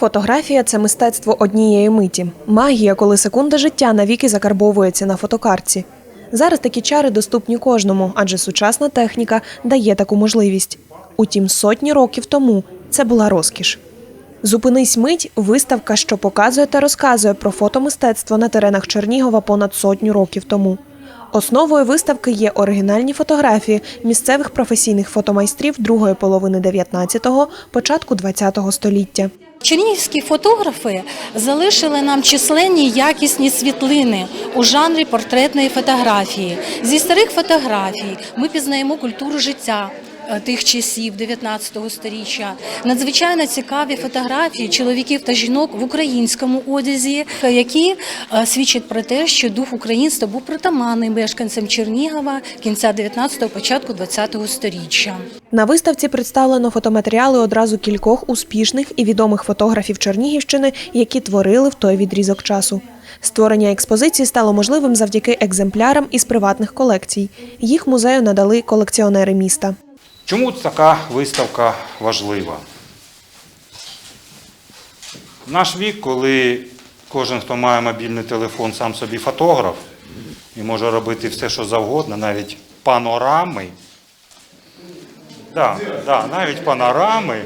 Фотографія це мистецтво однієї миті. Магія, коли секунда життя навіки закарбовується на фотокартці. Зараз такі чари доступні кожному, адже сучасна техніка дає таку можливість. Утім, сотні років тому це була розкіш. Зупинись мить виставка, що показує та розказує про фотомистецтво на теренах Чернігова понад сотню років тому. Основою виставки є оригінальні фотографії місцевих професійних фотомайстрів другої половини 19-го, початку 20-го століття. Чернігівські фотографи залишили нам численні якісні світлини у жанрі портретної фотографії. Зі старих фотографій ми пізнаємо культуру життя. Е, Тих часів 19 століття надзвичайно цікаві фотографії чоловіків та жінок в українському одязі, які е, свідчать про те, що дух українства був притаманний мешканцям Чернігова кінця 19-го, початку 20-го століття. На виставці представлено фотоматеріали одразу кількох успішних і відомих фотографів Чернігівщини, які творили в той відрізок часу. Створення експозиції стало можливим завдяки екземплярам із приватних колекцій. Їх музею надали колекціонери міста. Чому така виставка важлива? Наш вік, коли кожен, хто має мобільний телефон, сам собі фотограф і може робити все, що завгодно, навіть панорами. Да, да, навіть панорами.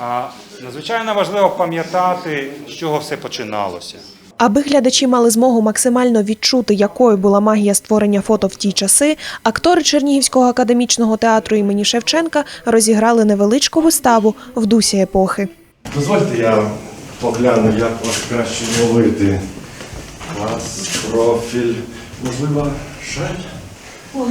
А, надзвичайно важливо пам'ятати, з чого все починалося. Аби глядачі мали змогу максимально відчути, якою була магія створення фото в ті часи, актори Чернігівського академічного театру імені Шевченка розіграли невеличку виставу в дусі епохи. Дозвольте я погляну, як вас краще ловити. Клас, профіль, можливо, шаль?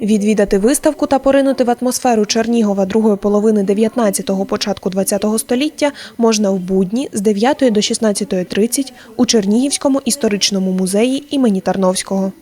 Відвідати виставку та поринути в атмосферу Чернігова другої половини 19-го, початку 20-го століття можна в будні з 9 до 16.30 у Чернігівському історичному музеї імені Тарновського.